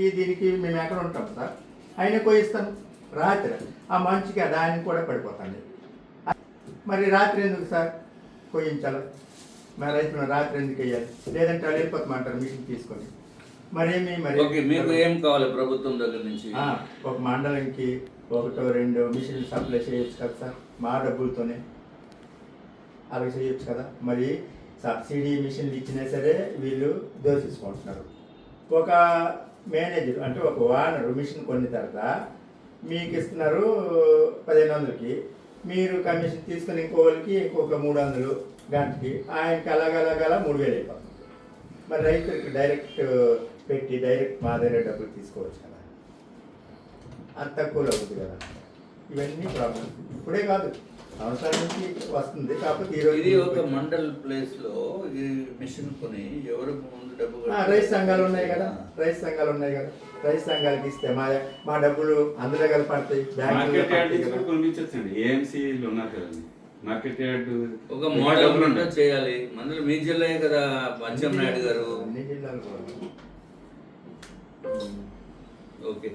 ఈ దీనికి మేము ఎక్కడ ఉంటాం సార్? ఆయన కోయిస్తాను రాత్రి ఆ మంచిగా దానికి కూడా పడిపోతాను మరి రాత్రి ఎందుకు సార్? కోయించాలి మరి రైతులు రాత్రి ఎందుకు వేయాలి? లేదంటే వాళ్ళు వెళ్ళిపోతామంటారు మిషన్ తీసుకొని. మరేమి మరి? మీకు ఏం కావాలి ప్రభుత్వం దగ్గర నుంచి? ఆ, ఒక మండలంకి ఒకటో రెండు మిషన్ సప్లై చేయొచ్చు కదా సార్ మా డబ్బులతోనే. అలా చేయొచ్చు కదా? మరి సబ్సిడీ మిషన్లు ఇచ్చినా సరే వీళ్ళు దోషించుకుంటున్నారు ఒక మేనేజర్ అంటే ఒక ఓనర్ మిషన్ కొన్ని తర్వాత మీకు ఇస్తున్నారు పదిహేను వందలకి. మీరు కమిషన్ తీసుకుని ఇంకో వాళ్ళకి ఇంకొక మూడు వందలు గంటకి. ఆయనకి అలాగలాగలా మూడు వేలు అయిపోతుంది. మరి రైతులకి డైరెక్ట్ పెట్టి డైరెక్ట్ మా దగ్గర డబ్బులు తీసుకోవచ్చు కదా. అంత తక్కువలో అవుతుంది కదా. ఇవన్నీ ప్రాబ్లమ్స్. ఇప్పుడే కాదు. సంవత్సరాల నుంచి వస్తుంది. కాకపోతే ఈరోజు ఇది ఒక మండల్ ప్లేస్లో ఈ మిషన్ కొని ఎవరు ముందు డబ్బు? రైతు సంఘాలు ఉన్నాయి కదా. రైతు సంఘాలు ఉన్నాయి కదా. రైతు సంఘాలకి ఇస్తే మా మా డబ్బులు అందులో కలపడతాయి కదా. కొనిపించచ్చండి. ఏఎంసీలు ఉన్నారు కదండి. మార్కెట్ యార్డ్ ఒక మోడల్ చేయాలి. మందులు మీ జిల్లా కదా పంచం నాయుడు గారు? అన్ని జిల్లాలు ఓకే.